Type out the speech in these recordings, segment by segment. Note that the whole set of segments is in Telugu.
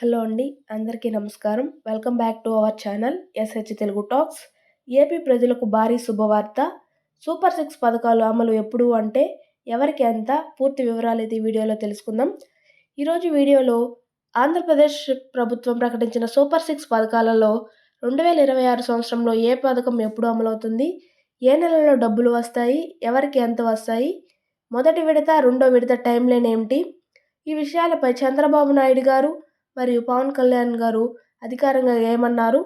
హలో అండి అందరికీ నమస్కారం. Welcome back to our channel SH Telugu talks. AP ప్రజలకు భారీ శుభవార్త. సూపర్ సిక్స్ పథకాలు అమలు ఎప్పుడు అంటే ఎవరికి ఎంత? పూర్తి వివరాలు అయితే వీడియోలో తెలుసుకుందాం. ఈరోజు వీడియోలో ఆంధ్రప్రదేశ్ ప్రభుత్వం ప్రకటించిన సూపర్ సిక్స్ పథకాలలో రెండు వేల ఇరవై ఆరు సంవత్సరంలో ఏ పథకం ఎప్పుడు అమలవుతుంది? ఏ నెలలో డబ్బులు వస్తాయి? ఎవరికి ఎంత వస్తాయి? మొదటి విడత రెండో విడత టైం లైన్ ఏమిటి? ఈ విషయాలపై చంద్రబాబు నాయుడు గారు మరియు పవన్ కళ్యాణ్ గారు అధికారంగా ఏమన్నారు?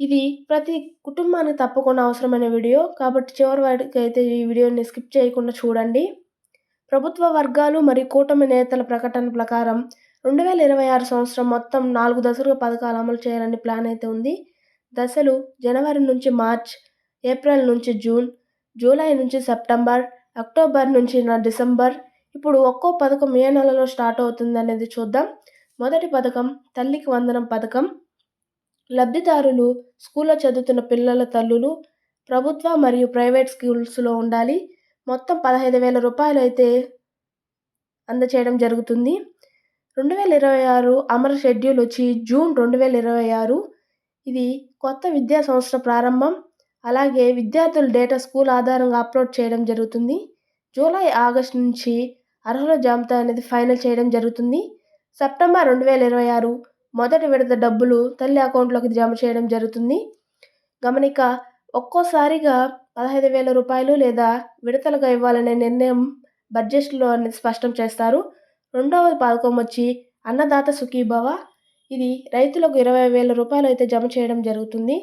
ఇది ప్రతి కుటుంబానికి తప్పకుండా అవసరమైన వీడియో కాబట్టి చివరి వాటికి అయితే ఈ వీడియోని స్కిప్ చేయకుండా చూడండి. ప్రభుత్వ వర్గాలు మరియు కూటమి నేతల ప్రకటన ప్రకారం రెండు వేల ఇరవై ఆరు సంవత్సరం మొత్తం నాలుగు దశలుగా పథకాలు అమలు చేయాలని ప్లాన్ అయితే ఉంది. దశలు జనవరి నుంచి మార్చ్ ఏప్రిల్ నుంచి జూన్ జూలై నుంచి సెప్టెంబర్ అక్టోబర్ నుంచి డిసెంబర్ ఇప్పుడు ఒక్కో పథకం ఏ నెలలో స్టార్ట్ అవుతుంది అనేది చూద్దాం. మొదటి పథకం తల్లికి వందనం పథకం. లబ్ధిదారులు స్కూల్లో చదువుతున్న పిల్లల తల్లులు ప్రభుత్వ మరియు ప్రైవేట్ స్కూల్స్లో ఉండాలి. మొత్తం పదహైదు వేల రూపాయలు అయితే అందచేయడం జరుగుతుంది. రెండు వేల ఇరవై ఆరు అమర షెడ్యూల్ వచ్చి జూన్ రెండు వేల ఇరవై ఆరు. ఇది కొత్త విద్యా సంవత్సర ప్రారంభం. అలాగే విద్యార్థుల డేటా స్కూల్ ఆధారంగా అప్లోడ్ చేయడం జరుగుతుంది. జూలై ఆగస్ట్ నుంచి అర్హుల జాబితా అనేది ఫైనల్ చేయడం జరుగుతుంది. సెప్టెంబర్ రెండు వేల ఇరవై ఆరు మొదటి విడత డబ్బులు తల్లి అకౌంట్లోకి జమ చేయడం జరుగుతుంది. గమనిక ఒక్కోసారిగా పదహైదు వేల రూపాయలు లేదా విడతలుగా ఇవ్వాలనే నిర్ణయం బడ్జెట్లో అనేది స్పష్టం చేస్తారు. రెండవ పథకం వచ్చి అన్నదాత సుఖీభవ. ఇది రైతులకు ఇరవై వేల రూపాయలు అయితే జమ చేయడం జరుగుతుంది.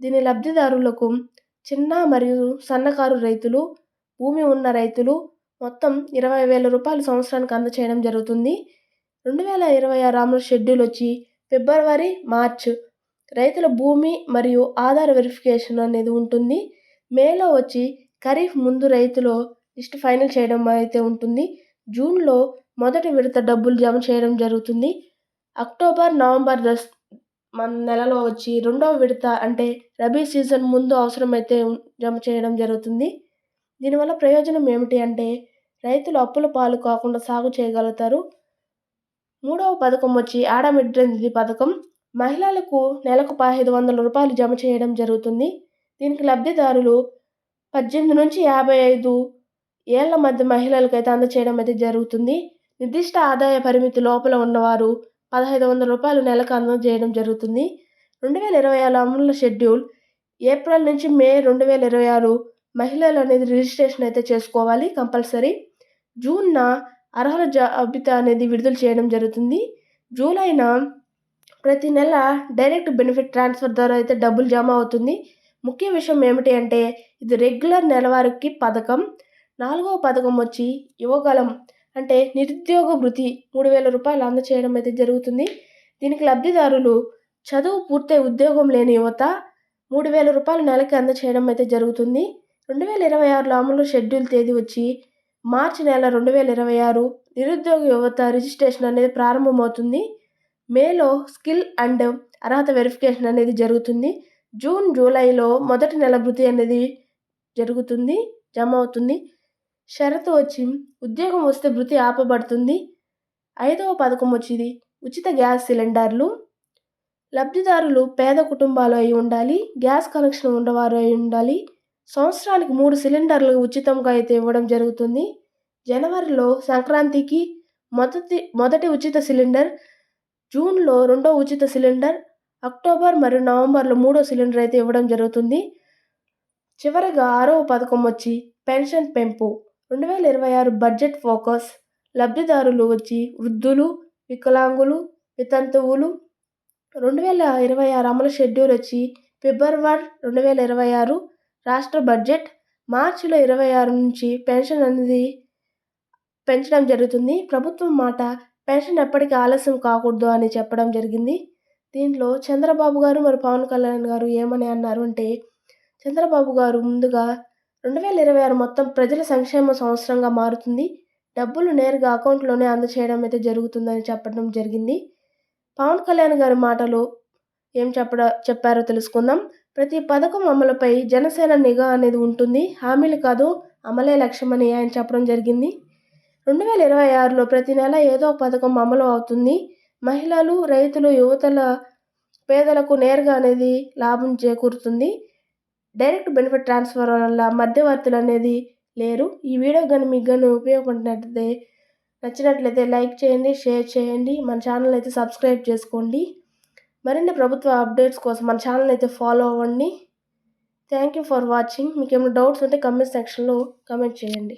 దీని లబ్ధిదారులకు చిన్న మరియు సన్నకారు రైతులు భూమి ఉన్న రైతులు మొత్తం ఇరవై వేల రూపాయలు సంవత్సరానికి అందచేయడం జరుగుతుంది. రెండు వేల ఇరవై ఆరు షెడ్యూల్ వచ్చి ఫిబ్రవరి మార్చ్ రైతుల భూమి మరియు ఆధార్ వెరిఫికేషన్ అనేది ఉంటుంది. మేలో వచ్చి ఖరీఫ్ ముందు రైతులు లిస్ట్ ఫైనల్ చేయడం అయితే ఉంటుంది. జూన్లో మొదటి విడత డబ్బులు జమ చేయడం జరుగుతుంది. అక్టోబర్ నవంబర్ దస్ మన నెలలో వచ్చి రెండవ విడత అంటే రబీ సీజన్ ముందు అవసరమైతే జమ చేయడం జరుగుతుంది. దీనివల్ల ప్రయోజనం ఏమిటి అంటే రైతులు అప్పుల పాలు కాకుండా సాగు చేయగలుగుతారు. మూడవ పథకం వచ్చి ఆడమిడ్ర నిధి పథకం. మహిళలకు నెలకు పదహైదు వందల రూపాయలు జమ చేయడం జరుగుతుంది. దీనికి లబ్ధిదారులు పద్దెనిమిది నుంచి యాభై ఐదు ఏళ్ళ మధ్య మహిళలకు అయితే అందచేయడం అయితే జరుగుతుంది. నిర్దిష్ట ఆదాయ పరిమితి లోపల ఉన్నవారు పదహైదు వందల రూపాయలు నెలకు అందజేయడం జరుగుతుంది. రెండు వేల ఇరవై ఆరు అమలు షెడ్యూల్ ఏప్రిల్ నుంచి మే రెండు వేల ఇరవై ఆరు మహిళలు అనేది రిజిస్ట్రేషన్ అయితే చేసుకోవాలి కంపల్సరీ. జూన్న అర్హుల జాబితా అనేది విడుదల చేయడం జరుగుతుంది. జూలైన ప్రతి నెల డైరెక్ట్ బెనిఫిట్ ట్రాన్స్ఫర్ ద్వారా అయితే డబ్బులు జమ అవుతుంది. ముఖ్య విషయం ఏమిటి అంటే ఇది రెగ్యులర్ నెలవారికి పథకం. నాలుగవ పథకం వచ్చి యువగలం అంటే నిరుద్యోగ వృత్తి మూడు వేల రూపాయలు అందచేయడం అయితే జరుగుతుంది. దీనికి లబ్ధిదారులు చదువు పూర్తయి ఉద్యోగం లేని యువత మూడు వేల రూపాయలు నెలకి అందచేయడం అయితే జరుగుతుంది. రెండు వేల ఇరవై ఆరులో అమలు షెడ్యూల్ తేదీ వచ్చి మార్చి నెల రెండు వేల ఇరవై ఆరు నిరుద్యోగ యువత రిజిస్ట్రేషన్ అనేది ప్రారంభమవుతుంది. మేలో స్కిల్ అండ్ అర్హత వెరిఫికేషన్ అనేది జరుగుతుంది. జూన్ జూలైలో మొదటి నెల భృతి అనేది జరుగుతుంది జమ అవుతుంది షరతు వచ్చి ఉద్యోగం వస్తే భృతి ఆపబడుతుంది. ఐదవ పథకం వచ్చింది. ఉచిత గ్యాస్ సిలిండర్లు లబ్ధిదారులు పేద కుటుంబాలు అయి ఉండాలి గ్యాస్ కనెక్షన్ ఉన్నవారు అయి ఉండాలి సంవత్సరానికి మూడు సిలిండర్లు ఉచితంగా అయితే ఇవ్వడం జరుగుతుంది. జనవరిలో సంక్రాంతికి మొదటి మొదటి ఉచిత సిలిండర్ జూన్లో రెండో ఉచిత సిలిండర్ అక్టోబర్ మరియు నవంబర్లో మూడో సిలిండర్ అయితే ఇవ్వడం జరుగుతుంది. చివరిగా ఆరవ పథకం వచ్చి పెన్షన్ పెంపు. రెండు వేల ఇరవై ఆరు బడ్జెట్ ఫోకస్ లబ్ధిదారులు వచ్చి వృద్ధులు వికలాంగులు వితంతువులు. రెండు వేల ఇరవై ఆరు అమలు షెడ్యూల్ వచ్చి ఫిబ్రవరి రెండు వేల ఇరవై ఆరు రాష్ట్ర బడ్జెట్ మార్చిలో ఇరవై ఆరు నుంచి పెన్షన్ అనేది పెంచడం జరుగుతుంది. ప్రభుత్వం మాట పెన్షన్ ఎప్పటికీ ఆలస్యం కాకూడదు అని చెప్పడం జరిగింది. దీంట్లో చంద్రబాబు గారు మరి పవన్ కళ్యాణ్ గారు ఏమని అన్నారు అంటే చంద్రబాబు గారు ముందుగా రెండు వేల ఇరవై ఆరు మొత్తం ప్రజల సంక్షేమ సంవత్సరంగా మారుతుంది. డబ్బులు నేరుగా అకౌంట్లోనే అందచేయడం అయితే జరుగుతుందని చెప్పడం జరిగింది. పవన్ కళ్యాణ్ గారి మాటలు ఏం చెప్పడ చెప్పారో తెలుసుకుందాం. ప్రతి పథకం అమలుపై జనసేన నిఘా అనేది ఉంటుంది. హామీలు కాదు అమలే లక్ష్యమని ఆయన చెప్పడం జరిగింది. రెండు వేల ఇరవై ఆరులో ప్రతి నెల ఏదో పథకం అమలు అవుతుంది. మహిళలు రైతులు యువతల పేదలకు నేరుగా అనేది లాభం చేకూరుతుంది. డైరెక్ట్ బెనిఫిట్ ట్రాన్స్ఫర్ వల్ల మధ్యవర్తులు అనేది లేరు. ఈ వీడియో కానీ మీకు కానీ ఉపయోగపడినట్లయితే నచ్చినట్లయితే లైక్ చేయండి షేర్ చేయండి. మన ఛానల్ అయితే సబ్స్క్రైబ్ చేసుకోండి. మరిన్ని ప్రభుత్వ అప్డేట్స్ కోసం మన ఛానల్ అయితే ఫాలో అవ్వండి. థ్యాంక్ యూ ఫర్ వాచింగ్ మీకు ఏమైనా డౌట్స్ ఉంటే కమెంట్ సెక్షన్లో కమెంట్ చేయండి.